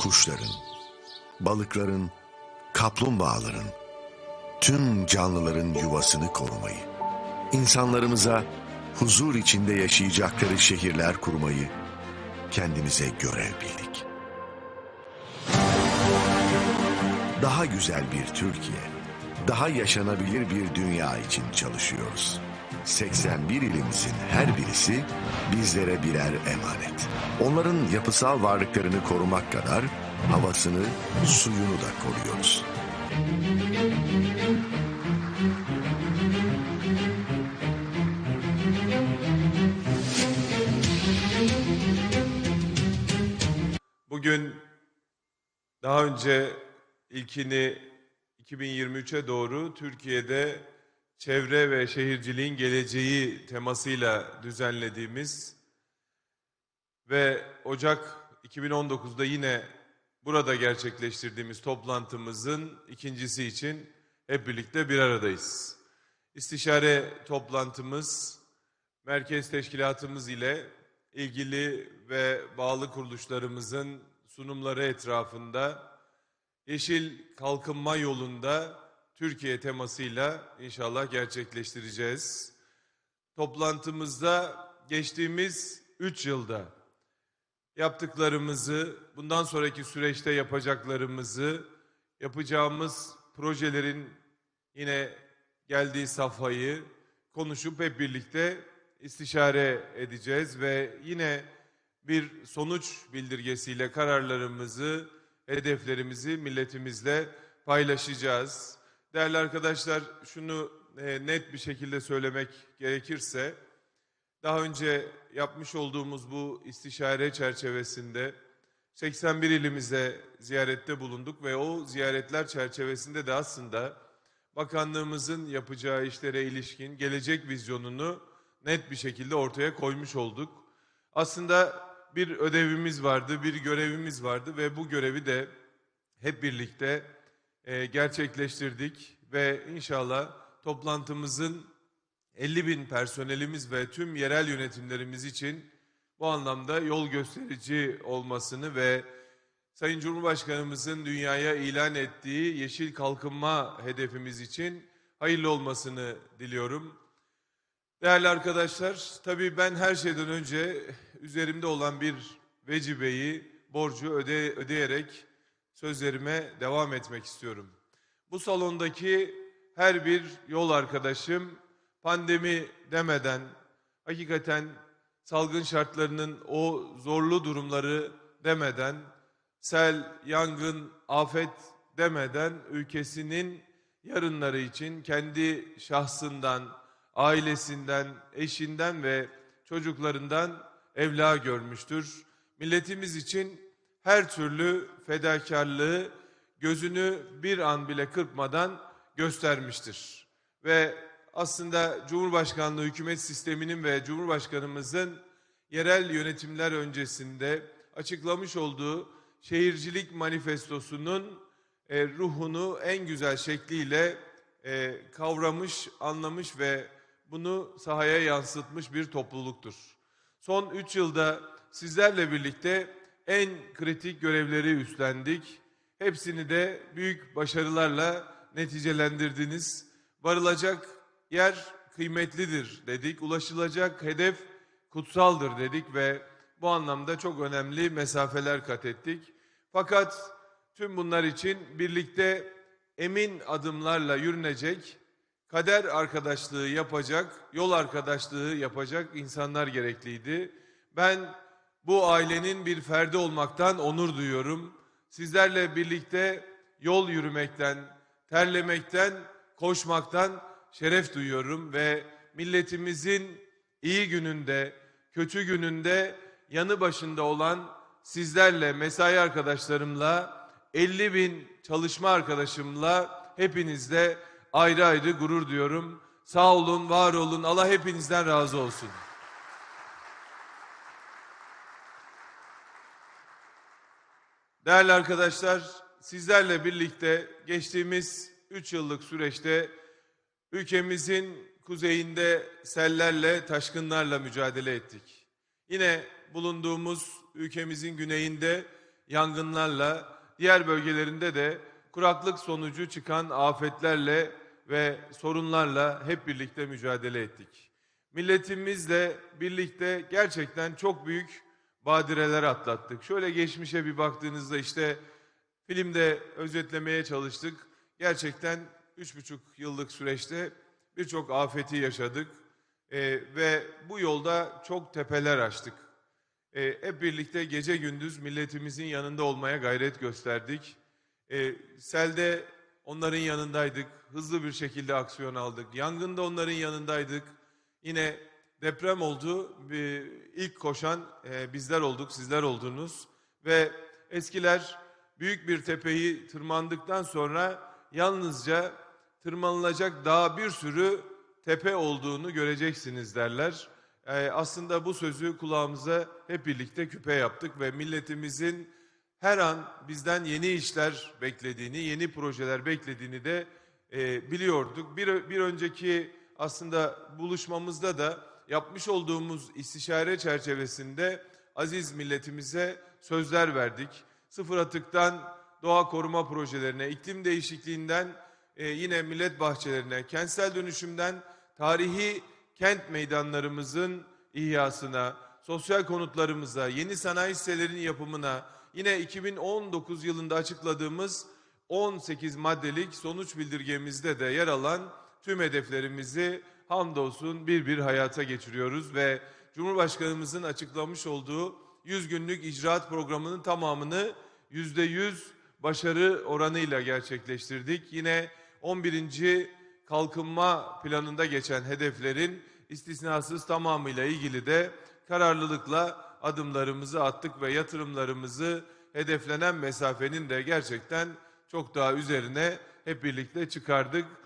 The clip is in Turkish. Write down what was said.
kuşların, balıkların, kaplumbağaların, tüm canlıların yuvasını korumayı, insanlarımıza huzur içinde yaşayacakları şehirler kurmayı kendimize görev bildik. Daha güzel bir Türkiye, daha yaşanabilir bir dünya için çalışıyoruz. 81 ilimizin her birisi bizlere birer emanet. Onların yapısal varlıklarını korumak kadar havasını, suyunu da koruyoruz. Bugün daha önce ilkini 2023'e doğru Türkiye'de çevre ve şehirciliğin geleceği temasıyla düzenlediğimiz ve Ocak 2019'da yine burada gerçekleştirdiğimiz toplantımızın ikincisi için hep birlikte bir aradayız. İstişare toplantımız merkez teşkilatımız ile ilgili ve bağlı kuruluşlarımızın sunumları etrafında yeşil kalkınma yolunda Türkiye temasıyla inşallah gerçekleştireceğiz. Toplantımızda geçtiğimiz 3 yılda yaptıklarımızı, bundan sonraki süreçte yapacaklarımızı, yapacağımız projelerin yine geldiği safhayı konuşup hep birlikte istişare edeceğiz ve yine bir sonuç bildirgesiyle kararlarımızı, hedeflerimizi milletimizle paylaşacağız. Değerli arkadaşlar şunu e, net bir şekilde söylemek gerekirse daha önce yapmış olduğumuz bu istişare çerçevesinde 81 ilimize ziyarette bulunduk ve o ziyaretler çerçevesinde de aslında bakanlığımızın yapacağı işlere ilişkin gelecek vizyonunu net bir şekilde ortaya koymuş olduk. Aslında bir ödevimiz vardı, bir görevimiz vardı ve bu görevi de hep birlikte e, gerçekleştirdik ve inşallah toplantımızın 50 bin personelimiz ve tüm yerel yönetimlerimiz için bu anlamda yol gösterici olmasını ve Sayın Cumhurbaşkanımızın dünyaya ilan ettiği yeşil kalkınma hedefimiz için hayırlı olmasını diliyorum. Değerli arkadaşlar, tabii ben her şeyden önce üzerimde olan bir vecibeyi, borcu öde, ödeyerek sözlerime devam etmek istiyorum. Bu salondaki her bir yol arkadaşım pandemi demeden hakikaten salgın şartlarının o zorlu durumları demeden sel, yangın, afet demeden ülkesinin yarınları için kendi şahsından, ailesinden, eşinden ve çocuklarından evla görmüştür. Milletimiz için her türlü fedakarlığı gözünü bir an bile kırpmadan göstermiştir. Ve aslında Cumhurbaşkanlığı hükümet sisteminin ve Cumhurbaşkanımızın yerel yönetimler öncesinde açıklamış olduğu şehircilik manifestosunun e, ruhunu en güzel şekliyle e, kavramış, anlamış ve bunu sahaya yansıtmış bir topluluktur. Son üç yılda sizlerle birlikte en kritik görevleri üstlendik. Hepsini de büyük başarılarla neticelendirdiniz. Varılacak yer kıymetlidir dedik. Ulaşılacak hedef kutsaldır dedik ve bu anlamda çok önemli mesafeler kat ettik. Fakat tüm bunlar için birlikte emin adımlarla yürünecek, kader arkadaşlığı yapacak, yol arkadaşlığı yapacak insanlar gerekliydi. Ben bu ailenin bir ferdi olmaktan onur duyuyorum. Sizlerle birlikte yol yürümekten, terlemekten, koşmaktan şeref duyuyorum ve milletimizin iyi gününde, kötü gününde yanı başında olan sizlerle, mesai arkadaşlarımla, 50 bin çalışma arkadaşımla hepinizle ayrı ayrı gurur duyuyorum. Sağ olun, var olun. Allah hepinizden razı olsun. Değerli arkadaşlar, sizlerle birlikte geçtiğimiz 3 yıllık süreçte ülkemizin kuzeyinde sellerle, taşkınlarla mücadele ettik. Yine bulunduğumuz ülkemizin güneyinde yangınlarla, diğer bölgelerinde de kuraklık sonucu çıkan afetlerle ve sorunlarla hep birlikte mücadele ettik. Milletimizle birlikte gerçekten çok büyük badireler atlattık. Şöyle geçmişe bir baktığınızda işte filmde özetlemeye çalıştık. Gerçekten üç buçuk yıllık süreçte birçok afeti yaşadık. Ee, ve bu yolda çok tepeler aştık. Ee, hep birlikte gece gündüz milletimizin yanında olmaya gayret gösterdik. Ee, selde onların yanındaydık. Hızlı bir şekilde aksiyon aldık. Yangında onların yanındaydık. Yine deprem oldu. Bir, ilk koşan e, bizler olduk, sizler oldunuz. Ve eskiler büyük bir tepeyi tırmandıktan sonra yalnızca tırmanılacak daha bir sürü tepe olduğunu göreceksiniz derler. Ee, aslında bu sözü kulağımıza hep birlikte küpe yaptık ve milletimizin her an bizden yeni işler beklediğini, yeni projeler beklediğini de e, biliyorduk. Bir, bir önceki aslında buluşmamızda da yapmış olduğumuz istişare çerçevesinde aziz milletimize sözler verdik. Sıfır atıktan doğa koruma projelerine, iklim değişikliğinden e, yine millet bahçelerine, kentsel dönüşümden tarihi kent meydanlarımızın ihyasına, sosyal konutlarımıza, yeni sanayi sitelerinin yapımına, yine 2019 yılında açıkladığımız 18 maddelik sonuç bildirgemizde de yer alan tüm hedeflerimizi hamdolsun bir bir hayata geçiriyoruz ve Cumhurbaşkanımızın açıklamış olduğu 100 günlük icraat programının tamamını %100 başarı oranıyla gerçekleştirdik. Yine 11. kalkınma planında geçen hedeflerin istisnasız tamamıyla ilgili de kararlılıkla adımlarımızı attık ve yatırımlarımızı hedeflenen mesafenin de gerçekten çok daha üzerine hep birlikte çıkardık.